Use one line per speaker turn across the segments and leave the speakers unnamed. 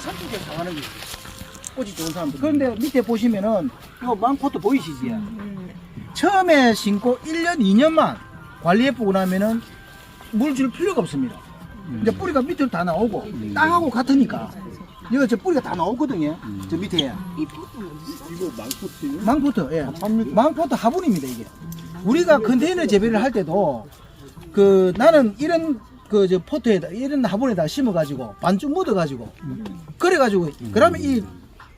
산쪽에 강하는 거예요. 꽃이 좋은 사람들. 그런데 밑에 보시면은 이거 망포트 보이시지? 처음에 심고 1년, 2년만 관리 예쁘고 나면은 물 줄 필요가 없습니다. 이제 뿌리가 밑으로 다 나오고 땅하고 같으니까 이거 저 뿌리가 다 나오거든요. 저 밑에
이거 망포트요?
망포트, 예, 망포트 화분입니다 이게. 우리가 컨테이너 재배를 할 때도 그 나는 이런 그 저 포트에다 이런 화분에다 심어가지고 반죽 묻어가지고 그래가지고 그러면 이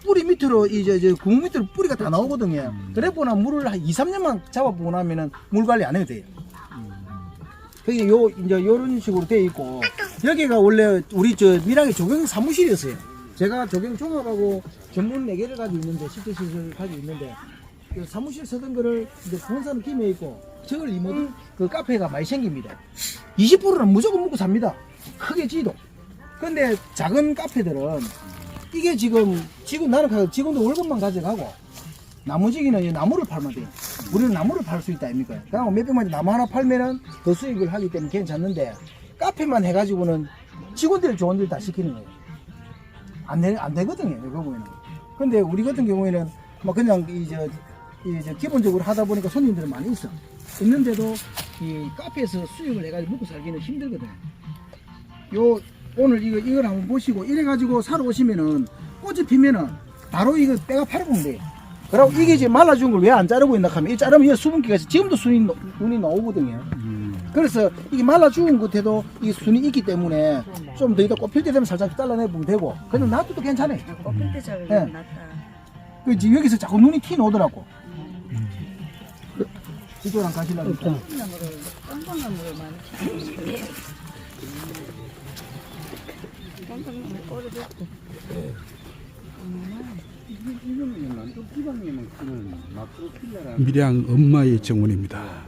뿌리 밑으로 이제 저 구멍 밑으로 뿌리가 다 나오거든요. 그래 보나 물을 한 2, 3년만 잡아보고 나면은 물 관리 안 해도 돼요. 그게 요 이제 요런 식으로 돼 있고 여기가 원래 우리 저 밀양의 조경 사무실이었어요. 제가 조경 종합하고 전문 4개를 가지고 있는데 실제 시설 가지고 있는데 그 사무실 쓰던 거를 이제 본사는 김해 있고 저걸 리모델 그 카페가 많이 생깁니다. 20%는 무조건 먹고 삽니다. 크게 지도. 근데 작은 카페들은 이게 지금 지금 나는 가- 지금도 월급만 가져가고 나머지기는 이 나무를 팔면 돼요. 우리는 나무를 팔 수 있다 아닙니까? 그리고 몇백만 원 나무 하나 팔면은 더 수익을 하기 때문에 괜찮는데 카페만 해가지고는 직원들 일다 시키는 거예요. 안, 되, 안 되거든요, 이 경우에는. 근데 우리 같은 경우에는 막 그냥 이제 이제 기본적으로 하다 보니까 손님들이 많이 있어. 있는데도 이 카페에서 수익을 해가지고 먹고 살기는 힘들거든요. 요 오늘 이거 이걸 한번 보시고 이래 가지고 사러 오시면은 꽃이 피면은 바로 이거 빼가 팔아보면. 그리고 이게 이제 말라준 걸 왜 안 자르고 있나 하면 이 자르면 이 수분기가 지금도 순이 노- 눈이 나오거든요. 그래서 이게 말라 죽은 것에도 이 순이 있기 때문에 좀 더 이따 꽃필 때 되면 살짝 잘라내보면 되고 그냥 놔둬도 괜찮아요.
꽃필 때 저기
예.
낫다.
그 지금 여기서 자꾸 눈이 티 나오더라고. 그, 이쪽랑 가시려니까.
똥나무를 똥나무를 많이
지방에만 크는 마크로필라라.
밀양 엄마의 정원입니다.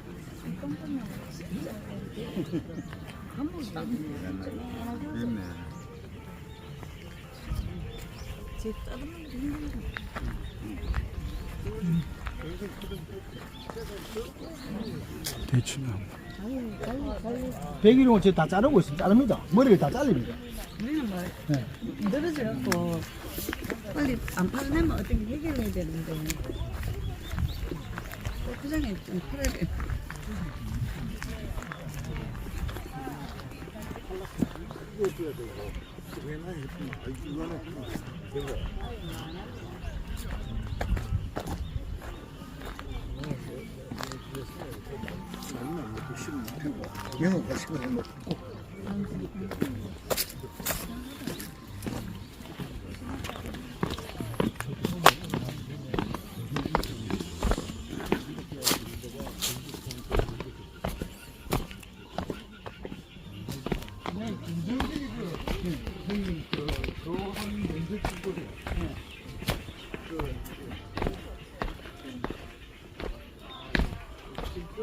게 힘들어.
대추나무.
백일용을 지금 다 자르고 있습니다. 자릅니다. 머리를 다 잘립니다.
우리는 뭐
네.
늘어져갖고 빨리 안 팔려면 어떻게 해결해야 되는데 골프장에 좀 팔아야 돼.
영어 가시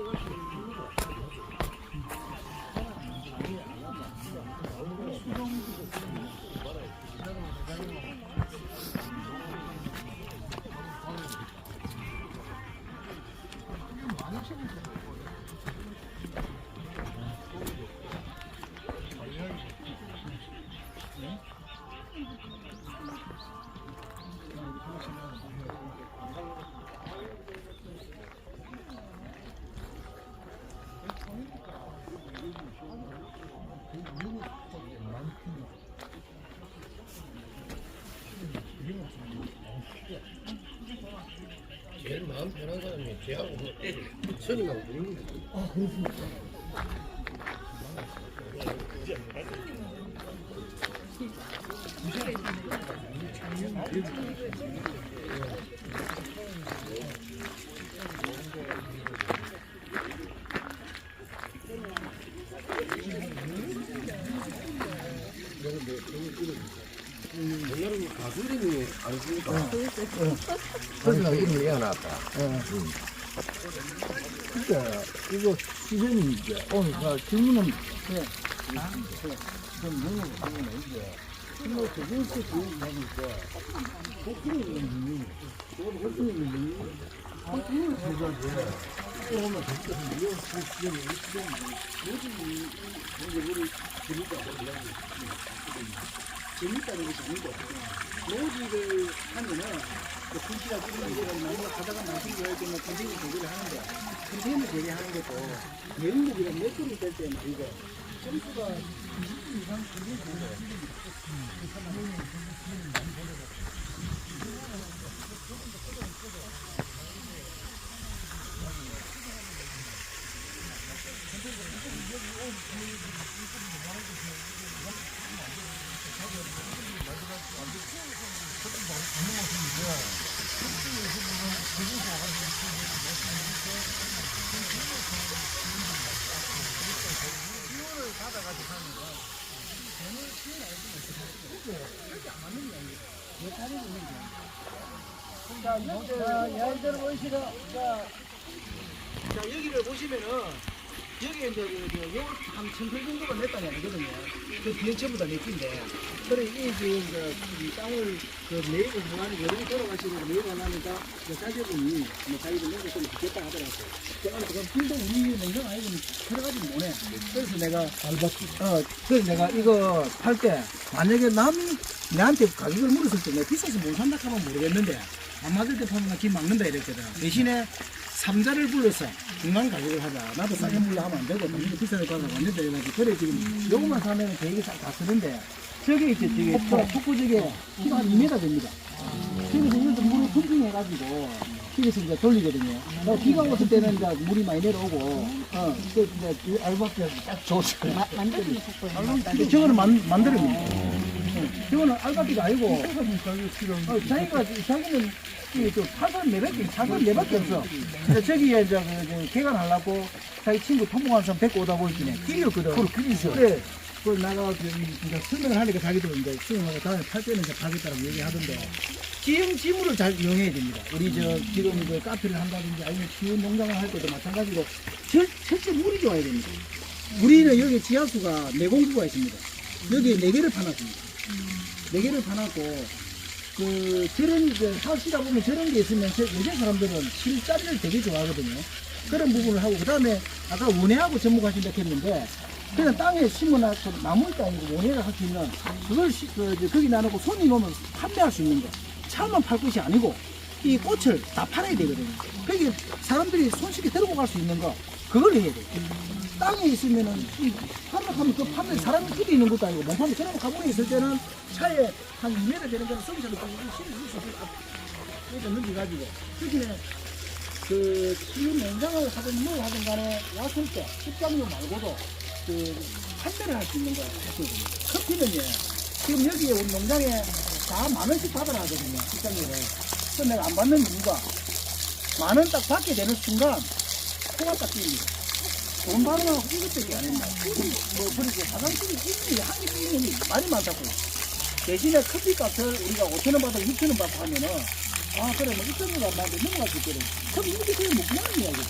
고 뭐.
제일 마음 편한 사람이 제하고 뭐 스님하고 부르는 거지. 옛날에 가수님이 안 쓰니까
그래서
내어놨다.
예. 그러니까 이거 시즌이 이제 오늘 그 질문은 네. 좀 영어로 하면 이제 이거 대전시 주인하니까 복근이 있는 이건 복근이 있는 복근을 해가지고 또 오면 됐다 이런 시즌이 이 시즌이 요즘 이 이제 우리 재미가 뭐냐 재밌다는 것이 아니고 노지를 하면은 그 분씨가 뿌리는 나무가 가다가 나중에 해야 되면 컨테이너 조절을 하는데 컨테이너 조리하는 것도 내용물이가 몇 종이 될때 말이고 점수가 20분 이상 되는 거예요. 자, 여기를 보시면은, 여기 이제, 그, 그, 요, 한 천평 정도가 냈다는 얘기거든요. 그 뒤에 전부 다 냈긴데. 그래, 이, 지금, 이제, 이 땅을, 그, 매입을 해가지고, 여름에 돌아가시고, 매입을 하니까, 그 자제분이, 뭐, 자기들 내고 좀 좋겠다 하더라고요. 제가 그럼 빌도 우리 농장 아이들은 들어가지 못해. 그래서 내가, 알바키. 어, 그래서 내가 이거 팔 때, 만약에 남이 내한테 가격을 물었을 때 내가 비싸서 못 산다 하면 모르겠는데, 안 맞을 때 보면 나김 막는다 이랬거든. 대신에 삼자를 불러서 중간 가격을 하자. 나도 싸게 물려 하면 안 되고, 당신도 비싸게 가서 안 된다 이래가지고. 그래, 지금 요것만 사면 계획이 다, 다 쓰는데, 저게 이제 되게 폭포 저게 키가 한 2m 됩니다. 그래서 이것도 물을 펌핑해가지고, TV에서 이제 돌리거든요. 나 비가 왔을 때는 이제 물이 많이 내려오고, 어, 그 이제 이 알바피가 딱.
만드는 속도에
근데 저거는 만, 만들어요. 저거는 알바비가 아니고, 어, 자기가, 자기는 이저 파산 네 밖에, 파산 네 밖에 없어. 근데 저기에 이제 그, 그 개간하려고 자기 친구 통보한 사람 데리고 오다 보니까 길이었거든. 길이 있어. 그래. 그걸 나가, 그, 이- 이제 설명을 하니까 자기도 이제 수영하고 다음에 팔 때는 이제 가겠다라고 얘기하던데. 지형 지물을 잘 이용해야 됩니다. 우리 저 지금 이제 카페를 한다든지 아니면 키운 농장을 할 때도 마찬가지고 절, 절대 물이 좋아야 됩니다. 우리는 여기 지하수가 내공부가 있습니다. 여기 네 개를 파놨습니다. 네 개를 파놨고 그 저런 이제 하시다 보면 저런 게 있으면 저- 요새 사람들은 실자리를 되게 좋아하거든요. 그런 부분을 하고 그 다음에 아까 원해하고 접목하신다 했는데 그냥 땅에 심어놔서 나무 땅이고 원해를 할 수 있는 그걸 시, 그, 거기 나누고 손님 오면 판매할 수 있는 거 차만 팔 것이 아니고 이 꽃을 다 팔아야 되거든요. 거기 사람들이 손쉽게 들고 갈 수 있는 거 그걸 해야 돼요. 땅에 있으면은 이 판매하면 그 판매 사람이 끼리 있는 것도 아니고 몸판에 저런 가문에 있을 때는 차에 한 2m 되는 거는 서비스를 딱 실을 수 있어. 그래서 넘겨가지고 특히는 그 키운 농장을 하든 뭘 하든 간에 왔을 때 식당료 말고도 그 판매를 할 수 있는 거예요. 커피는요. 지금 여기에 우리 농장에 다 만 원씩 받아야 하거든요. 식당료를. 그래서 내가 안 받는 이유가 만 원 딱 받게 되는 순간 코가 딱 뛰입니다. 돈 받으면 이것밖에 안 했나. 뭐, 그렇게 화장실이 있는 한개 있는 게 많이 많다고. 대신에 커피 값을 우리가 5천원 받고 6천원 받고 하면은, 아, 그래, 뭐 6천원 안 받는데 넘어갈 수 있거든. 커피 이렇게 그냥 먹고 하는 이야기죠.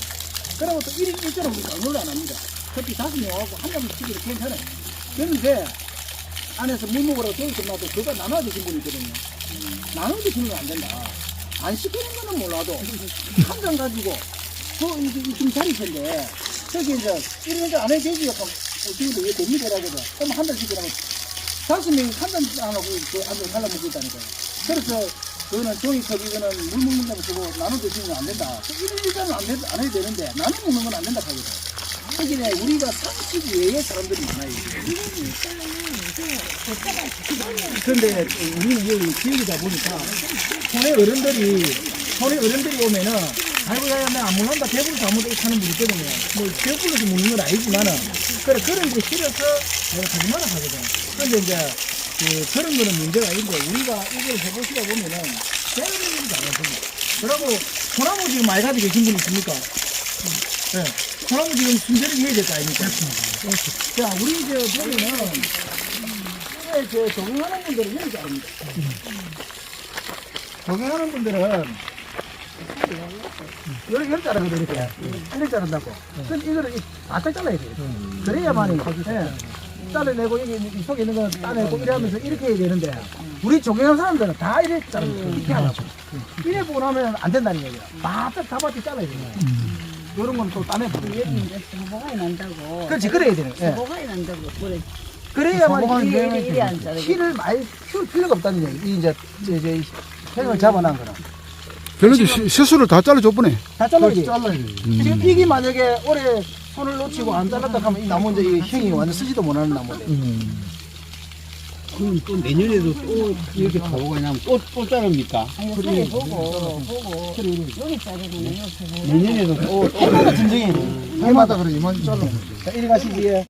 그러고 또 1인 1조는 우리 강요를 안 합니다. 커피 다섯 명 와고 한 잔씩 시키도 괜찮아요. 그런데, 안에서 물 먹으라고 저기 끝나도 그거 나눠 드신 분이 있거든요. 나눠 드시는 건 안 된다. 안 시키는 거는 몰라도, 한 잔 가지고, 저, 이게 좀 자리 텐데, 저기 이제, 이런 거 안에 되지, 약간, 지금도 왜 됩니다라거든. 그럼 한잔 시키라고. 다섯 명이 한잔안 하고, 그, 한잔 갈라먹고 있다니까요. 그래서, 그거는 종이컵, 이거는 물 먹는 다고 쓰고, 나눠 드시는 건 안 된다. 일자는 안, 돼- 안 해도 되는데, 나눠 먹는 건 안 된다 하거든. 하기에 우리가 상식 외의 사람들이 많아요. 그런데 우리는 여기 지역이다 보니까 손에 어른들이 손에 어른들이 오면은 아이고 야야 나안 먹는다 배부르서 아무도 이렇게 하는 분이 있거든요. 뭐 배불러서 먹는 건 아니지만은 그래 그런 게 싫어서 내가 마라 하거든. 근데 이제 그 그런 거는 문제가 아닌데 우리가 이걸 해보시다 보면은 게 잘하십니다. 그리고 소나무 지금 많이 가지고 계신 분 있습니까? 네. 소나무 지금 순저렇게 해야 될 거 아닙니까? 자, 우리 저 보면은 이게 저 적응하는 분들은 이렇게 자릅니다. 적응하는 분들은 이렇게 이렇게 자르거든 이렇게 이렇게 자른다고. 근데 이거를 이- 바짝 잘라야 돼요. 그래야만이 예. 잘라내고 이게 이 속에 있는 건 따내고 이래 하면서 이렇게 해야 되는데 우리 적응하는 사람들은 다 이렇게 자르고 이렇게 하려고. 이래 보고 나면 안 된다는 얘기야. 바짝 잡아서 잘라야 돼요. 이런 건 또 따내고.
여기 이제 수보가 난다고.
그렇지 그래야 되는. 예.
수보가 난다고. 그래.
그래야만 이게
이리 이리 안 자르고.
키를 많이 키울 필요가 없다는 얘기. 이 이제 저, 저, 이 팽을 잡아놓은 거는
그런데 시- 시술을 다 잘라줬보네.
다 잘라야지.
음.
지금 이게 만약에 올해 손을 놓치고 안 잘랐다 하면 이 나무 이제 이 형이 완전 쓰지도 못하는 나무인데.
그럼 또 내년에도 또 이렇게 가고 그냥 또, 또 자릅니까?
아니 소리 보고 보고 여기 자르면 여기
내년에도 또, 또
해마다 진정해.
해마다 그래 이만 잘라.
자, 이리 가시지.